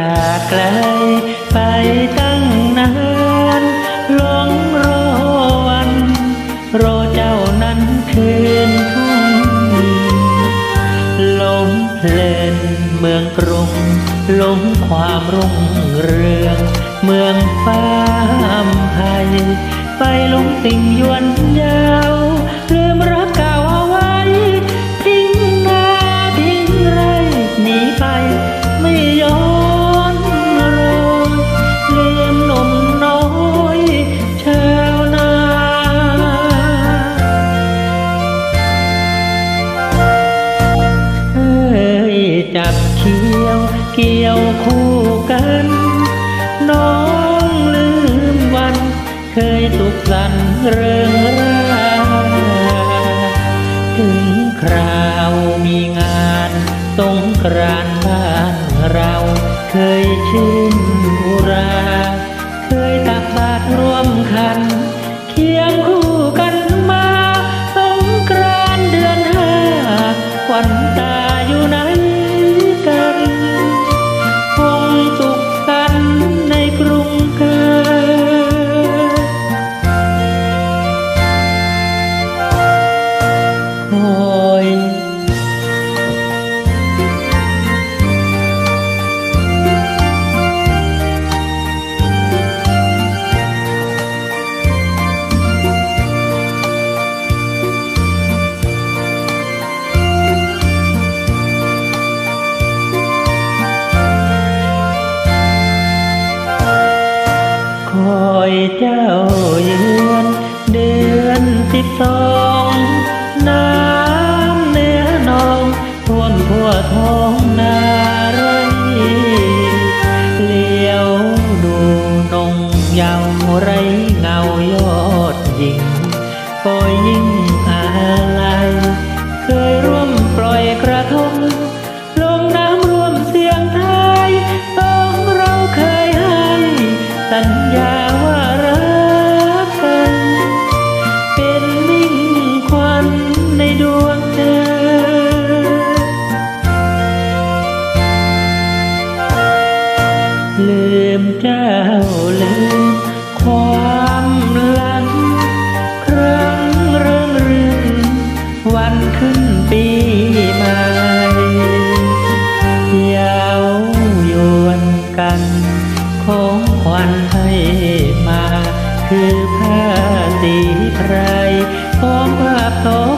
จากไกลไปตั้งนานหลงรอวัน รอเจ้านั้นคืนทุ่งหลงเพลินเมืองกรุงหลงความรุ่งเรือง เมืองฟ้ามไทยไปหลงสิ่งยวนยาว เขียวเกี่ยวคู่กัน น้องลืมวัน เคยสุขสันต์เริงราถึงคราวมีงานสงกรานต์บ้านเรา เคยชื่นอุรา เคยตักบาตรร่วม เจ้าเยือนเดือนสิบสองน้ำเนื้อนองท่วมทั่วท้องนาไรเลี้ยวดูนงยาวไรเงายอดยิงปล่อยยิง มเจ้าลืมความหลังครั้งเรื่องรื่นวันขึ้นปีใหม่ยาวโยนกันของขวัญให้มา คือผ้าสีไพรพร้องภาพทอ